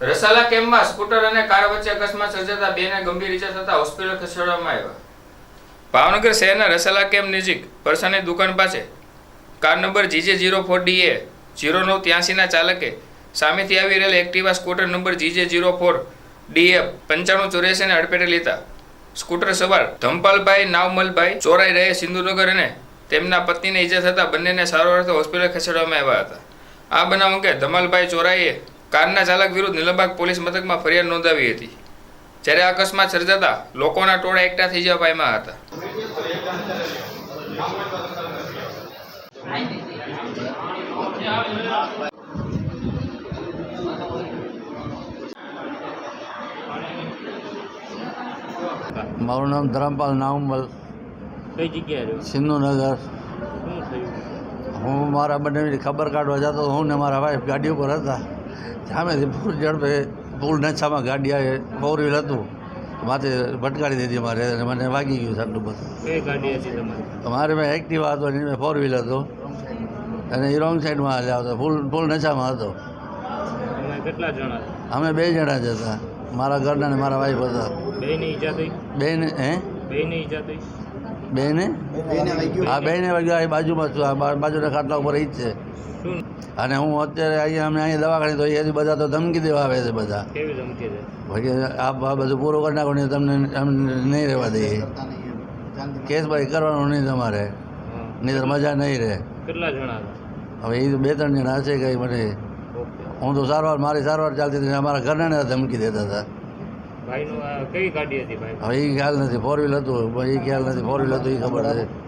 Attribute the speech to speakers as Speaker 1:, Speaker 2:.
Speaker 1: રસાલા કેમ્પમાં સ્કૂટર અને કાર વચ્ચે અકસ્માત સર્જાતા બેને ગંભીર ઈજા થતા હોસ્પિટલ ખસેડવામાં આવ્યા. ભાવનગર શહેરના રસાલા કેમ્પ નજીક પરસાની દુકાન પાસે car number GJ zero four DA zero નવ ત્યાસીના ચાલકે સામેથી આવી રહેલ Activa scooter number GJ zero four DA પંચાણું ચોર્યાસીને અડપેટે લીધા સ્કૂટર સવાર ધમપાલભાઈ નાવમલભાઈ, ચોરાઈ રહે સિંધુનગર અને તેમના પત્નીને ઈજા થતાં બંનેને સારવાર હોસ્પિટલ ખસેડવામાં આવ્યા હતા. આ બનાવ અંગે ધમાલભાઈ ચોરાઈએ કારના ચાલક વિરુદ્ધ નિલંબાગ પોલીસ મથકમાં ફરિયાદ નોંધાવી હતી. જ્યારે અકસ્માત સર્જાતા લોકોના ટોળા એકઠા થઈ જવા પાયમાં હતા.
Speaker 2: મારું નામ ધરમપાલ નામલ
Speaker 3: કઈ જગ્યાએ
Speaker 2: સિંધુનગર. હું મારા બંનેની ખબર કાઢવા જતો હતો. હું ને મારા વાઈફ ગાડી ઉપર હતા. સામેથી ફૂલ ઝડપે ફૂલ નશામાં ગાડી આવે ફોર વ્હીલ હતું. માથે ભટકાડી દીધી મારે અને મને વાગી ગયું સાટલું બધું. મારે મેં એક્ટિવા હતો અને મેં ફોર વ્હીલ હતો. અને એ રોંગ સાઈડમાં હાલ્યા હતો ફૂલ ફૂલ નશામાં હતો. અમે બે જણા જ હતા. મારા ઘરના ને મારા વાઈફ હતા. બેન હે?
Speaker 3: બેયની ઈજા થઈ
Speaker 2: બેને હા બેને વાગ્યા એ બાજુમાં છું. આ બા- બાજુના ખાટલા ઉપર ઈ જ છે. અને હું અત્યારે અહીંયા અમે અહીંયા દવાખાને તો અહીંયાથી બધા તો ધમકી દેવા આવે છે બધા.
Speaker 3: કેવી ધમકી દે?
Speaker 2: ભાઈ આ બધું પૂરું કરી નાખો નહીં તમને નહીં રહેવા દઈએ કેસ ભાઈ કરવાનું નહીં તમારે. નહીં તો મજા નહીં રહે.
Speaker 3: કેટલા જણા
Speaker 2: હવે એ બે ત્રણ જણા હશે કંઈ મને હું તો સારવાર મારી સારવાર ચાલતી હતી અમારા ઘરના ધમકી દેતા હતા.
Speaker 3: ભાઈનું કઈ ગાડી હતી ભાઈ?
Speaker 2: હવે એ ખ્યાલ નથી. ફોર વ્હીલ હતું. એ ખ્યાલ નથી. ફોર વ્હીલ હતું એ ખબર છે